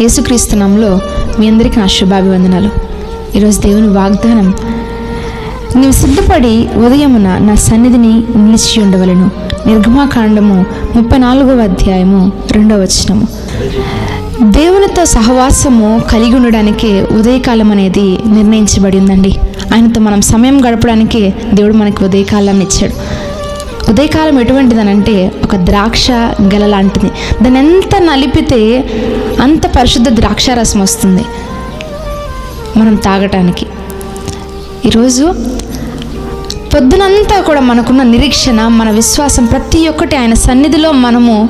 యేసుక్రీస్తునంలో మీ అందరికీ నా శుభాభివందనాలు. ఈరోజు దేవుని వాగ్దానం నీవు సిద్ధపడి ఉదయమున నా సన్నిధిని నిలిచి ఉండవలను. నిర్గమాకాండము ముప్పై నాలుగవ అధ్యాయము రెండవ వచనము. దేవునితో సహవాసము కలిగి ఉండడానికి ఉదయకాలం అనేది నిర్ణయించబడి ఉందండి. ఆయనతో మనం సమయం గడపడానికి దేవుడు మనకి ఉదయకాలం ఇచ్చాడు. ఉదయకాలం ఎటువంటిదనంటే ఒక ద్రాక్ష గెల లాంటిది. దాన్ని ఎంత నలిపితే అంత పరిశుద్ధ ద్రాక్షారసం వస్తుంది మనం తాగటానికి. ఈరోజు పొద్దునంతా కూడా మనకున్న నిరీక్షణ మన విశ్వాసం ప్రతి ఒక్కటి ఆయన సన్నిధిలో మనము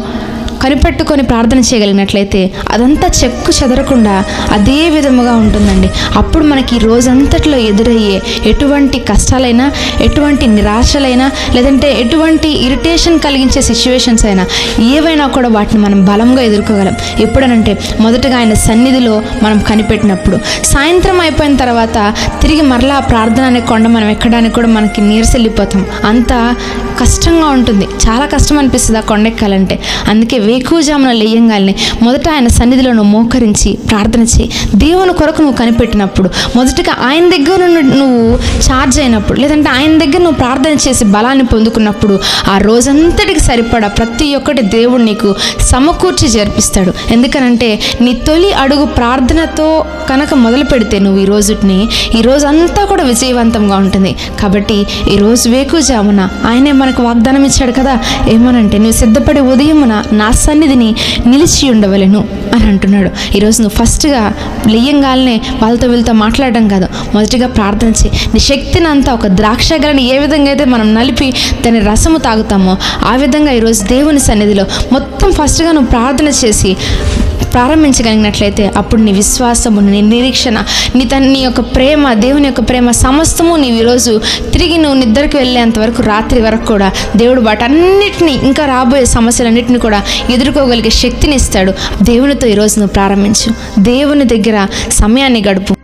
కనిపెట్టుకొని ప్రార్థన చేయగలిగినట్లయితే అదంతా చెక్కు చెదరకుండా అదే విధముగా ఉంటుందండి. అప్పుడు మనకి రోజంతట్లో ఎదురయ్యే ఎటువంటి కష్టాలైనా ఎటువంటి నిరాశలైనా లేదంటే ఎటువంటి ఇరిటేషన్ కలిగించే సిచ్యువేషన్స్ అయినా ఏవైనా కూడా వాటిని మనం బలంగా ఎదుర్కోగలం. ఎప్పుడనంటే మొదటగా ఆయన సన్నిధిలో మనం కనిపెట్టినప్పుడు. సాయంత్రం అయిపోయిన తర్వాత తిరిగి మరలా ఆ ప్రార్థన అనే కొండ మనం ఎక్కడానికి కూడా మనకి నీరసెళ్ళిపోతాం. అంత కష్టంగా ఉంటుంది. చాలా కష్టం అనిపిస్తుంది ఆ కొండ ఎక్కాలంటే. అందుకే వేకువజామున లేయంగానే మొదట ఆయన సన్నిధిలో నువ్వు మోకరించి ప్రార్థన చేయి. దేవుని కొరకు నువ్వు కనిపెట్టినప్పుడు మొదటగా ఆయన దగ్గర నుండి నువ్వు ఛార్జ్ అయినప్పుడు లేదంటే ఆయన దగ్గర నువ్వు ప్రార్థన చేసి బలాన్ని పొందుకున్నప్పుడు ఆ రోజంతటికి సరిపడా ప్రతి ఒక్కటి దేవుడు నీకు సమకూర్చి జరిపిస్తాడు. ఎందుకనంటే నీ తొలి అడుగు ప్రార్థనతో కనుక మొదలు పెడితే నువ్వు ఈ రోజుని ఈ రోజు అంతా కూడా విజయవంతంగా ఉంటుంది. కాబట్టి ఈ రోజు వేకుజామున ఆయనే మనకు వాగ్దానం ఇచ్చాడు కదా ఏమనంటే నువ్వు సిద్ధపడి ఉదయమున నా సన్నిధిని నిలిచి ఉండవలెను అని అంటున్నాడు. ఈరోజు నువ్వు ఫస్ట్గా లేయంగానే వాళ్ళతో వీళ్ళతో మాట్లాడడం కాదు. మొదటిగా ప్రార్థన చేయి. నీ శక్తిని అంతా ఒక ద్రాక్ష గలని ఏ విధంగా అయితే మనం నలిపి దాని రసము తాగుతామో ఆ విధంగా ఈరోజు దేవుని సన్నిధిలో మొత్తం ఫస్ట్గా నువ్వు ప్రార్థన చేసి ప్రారంభించగలిగినట్లయితే అప్పుడు నీ విశ్వాసము నీ నిరీక్షణ నీ తన నీ యొక్క ప్రేమ దేవుని యొక్క ప్రేమ సమస్తము నీవు ఈరోజు తిరిగి నువ్వు నిద్రకు వెళ్ళేంత వరకు రాత్రి వరకు కూడా దేవుడు వాటన్నిటిని ఇంకా రాబోయే సమస్యలన్నింటినీ కూడా ఎదుర్కోగలిగే శక్తిని ఇస్తాడు. దేవునితో ఈరోజు నువ్వు ప్రారంభించు. దేవుని దగ్గర సమయాన్ని గడుపు.